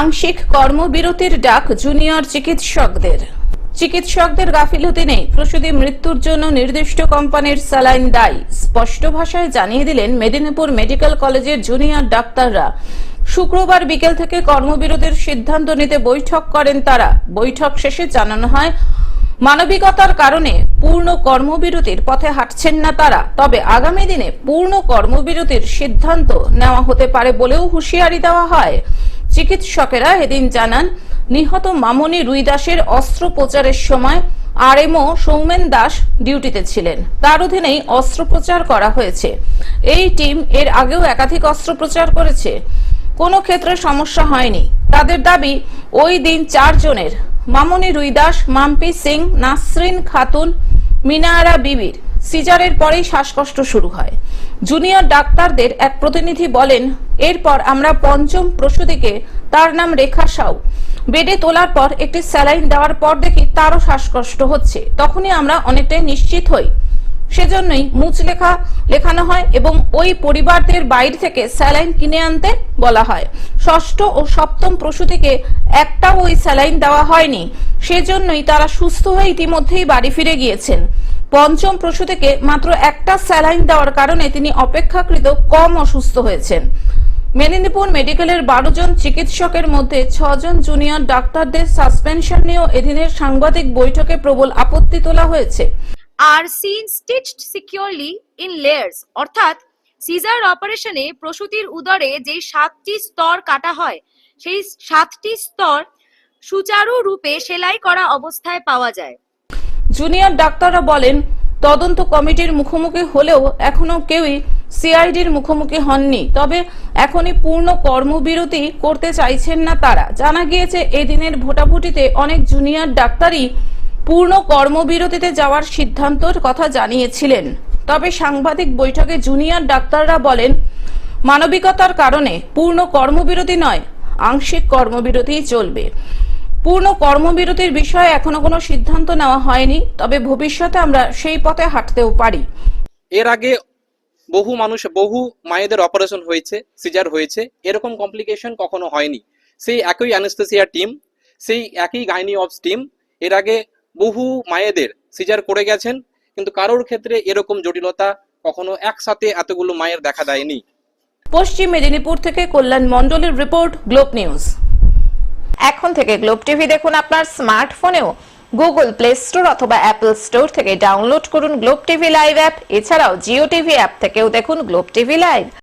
আংশিক কর্মবিরতির ডাক জুনিয়র চিকিৎসকদের। চিকিৎসকদের গাফিলতি নেই প্রসূতি মৃত্যুর জন্য নির্দিষ্ট কোম্পানির স্যালাইন দায়ী। স্পষ্ট ভাষায় জানিয়ে দিলেন মেদিনীপুর মেডিকেল কলেজের জুনিয়র ডাক্তাররা। শুক্রবার বিকেল থেকে কর্মবিরতির সিদ্ধান্ত নিতে বৈঠক করেন তারা। বৈঠক শেষে জানানো হয়, মানবিকতার কারণে পূর্ণ কর্মবিরতির পথে হাঁটছেন না তারা। তবে আগামী দিনে পূর্ণ কর্মবিরতির সিদ্ধান্ত নেওয়া হতে পারে বলেও হুঁশিয়ারি দেওয়া হয়। চিকিৎসকেরা এদিন জানান, নিহত মামনি রুইদাসের অস্ত্রোপচারের সময় আর আরএমও সৌমেন দাস ডিউটিতে ছিলেন। তার অধীনেই অস্ত্রোপচার করা হয়েছে। এই টিম এর আগেও একাধিক অস্ত্রোপচার করেছে। কোনো ক্ষেত্রে সমস্যা হয়নি। তাদের দাবি, ওই দিন চারজনের, মামনি রুইদাস মাম্পি সিং, নাসরিন খাতুন, মিনারা বিবির সিজারের পরেই শ্বাসকষ্ট শুরু হয়। জুনিয়র ডাক্তারদের এক প্রতিনিধি বলেন, এরপর আমরা পঞ্চম প্রসূতিকে, তার নাম রেখা সাউ। বেডে তোলার পর একটি স্যালাইন দেওয়ার পর দেখি তারও শ্বাসকষ্ট হচ্ছে। তখনই আমরা অনেকটাই নিশ্চিত হই। সেজন্যই মুচ লেখা লেখানো হয় এবং ওই পরিবারদের বাইরে থেকে স্যালাইন কিনে আনতে বলা হয়। ষষ্ঠ ও সপ্তম প্রসূতিকে একটাও ওই স্যালাইন দেওয়া হয়নি। সেজন্যই তারা সুস্থ হয়ে ইতিমধ্যেই বাড়ি ফিরে গিয়েছেন। পঞ্চম প্রসূতিকে মাত্র একটা স্যালাইন দেওয়ার কারণে তিনি অপেক্ষাকৃত কম অসুস্থ হয়েছেন। মেদিনীপুর মেডিকেলের বারো জন চিকিৎসকের মধ্যে ছজন জুনিয়র ডাক্তারদের সাসপেনশন নিয়েও এদিনের সাংবাদিক বৈঠকে প্রবল আপত্তি তোলা হয়েছে। Are seen stitched securely in layers. অর্থাৎ সিজার অপারেশনে প্রসূতির উদরে যে সাতটি স্তর কাটা হয়, সেই সাতটি স্তর সুচারু রূপে সেলাই করা অবস্থায় পাওয়া যায়। জুনিয়র ডাক্তাররা বলেন, তদন্ত কমিটির মুখোমুখি হলেও এখনও কেউই সিআইডির মুখোমুখি হননি। তবে এখনই পূর্ণ কর্মবিরতি করতে চাইছেন না তারা। জানা গিয়েছে, এদিনের ভোটাভুটিতে অনেক জুনিয়র ডাক্তারই পূর্ণ কর্মবিরতিতে যাওয়ার সিদ্ধান্তর কথা জানিয়েছিলেন। তবে সাংবাদিক বৈঠকে জুনিয়র ডাক্তাররা বলেন, মানবিকতার কারণে পূর্ণ কর্মবিরতি নয়, আংশিক কর্মবিরতিই চলবে। পূর্ণ কর্মবিরতির বিষয়ে এখনও কোনো সিদ্ধান্ত নেওয়া হয়নি, তবে ভবিষ্যতে আমরা সেই পথে হাঁটতেও পারি। এর আগে বহু মানুষ, বহু মায়েদের অপারেশন হয়েছে, সিজার হয়েছে, এরকম কমপ্লিকেশন কখনো হয়নি। সেই একই অ্যানেস্থেসিয়া টিম সেই একই গাইনি অফ টিম এর আগে বহু মায়েদের সিজার করে গেছেন, কিন্তু কারোর ক্ষেত্রে এরকম জটিলতা কখনো একসাথে এতগুলো মায়ের দেখা দেয়নি। পশ্চিম মেদিনীপুর থেকে কল্যাণ মণ্ডলের রিপোর্ট গ্লোব নিউজ এখন থেকে গ্লোব টিভি দেখুন আপনার স্মার্টফোনেও গুগল প্লে স্টোর অথবা অ্যাপল স্টোর থেকে ডাউনলোড করুন গ্লোব টিভি লাইভ অ্যাপ এছাড়াও জিও টিভি অ্যাপ থেকেও দেখুন গ্লোব টিভি লাইভ